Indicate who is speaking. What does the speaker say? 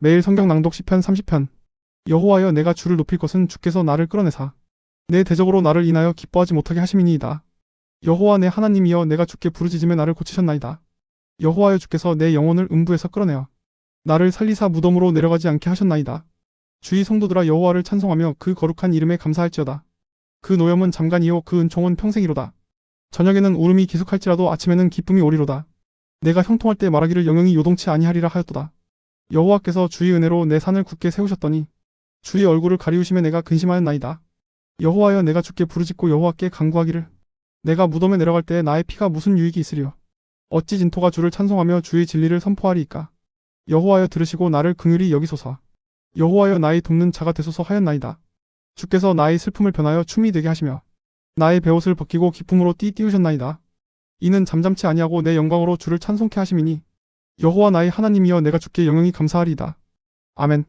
Speaker 1: 매일 성경 낭독 시편 30편. 여호와여 내가 주를 높일 것은 주께서 나를 끌어내사 내 대적으로 나를 인하여 기뻐하지 못하게 하심이니이다. 여호와 내 하나님이여 내가 주께 부르짖으며 나를 고치셨나이다. 여호와여 주께서 내 영혼을 음부에서 끌어내어 나를 살리사 무덤으로 내려가지 않게 하셨나이다. 주의 성도들아 여호와를 찬송하며 그 거룩한 이름에 감사할지어다. 그 노염은 잠깐이요 그 은총은 평생이로다. 저녁에는 울음이 기숙할지라도 아침에는 기쁨이 오리로다. 내가 형통할 때 말하기를 영영이 요동치 아니하리라 하였도다. 여호와께서 주의 은혜로 내 산을 굳게 세우셨더니 주의 얼굴을 가리우심에 내가 근심하였나이다. 여호와여 내가 주께 부르짖고 여호와께 간구하기를 내가 무덤에 내려갈 때 나의 피가 무슨 유익이 있으리요. 어찌 진토가 주를 찬송하며 주의 진리를 선포하리이까. 여호와여 들으시고 나를 긍휼히 여기소서. 여호와여 나의 돕는 자가 되소서 하였나이다. 주께서 나의 슬픔을 변하여 춤이 되게 하시며 나의 베옷을 벗기고 기쁨으로 띠 띄우셨나이다. 이는 잠잠치 아니하고 내 영광으로 주를 찬송케 하심이니 여호와 나의 하나님이여 내가 주께 영영히 감사하리이다. 아멘.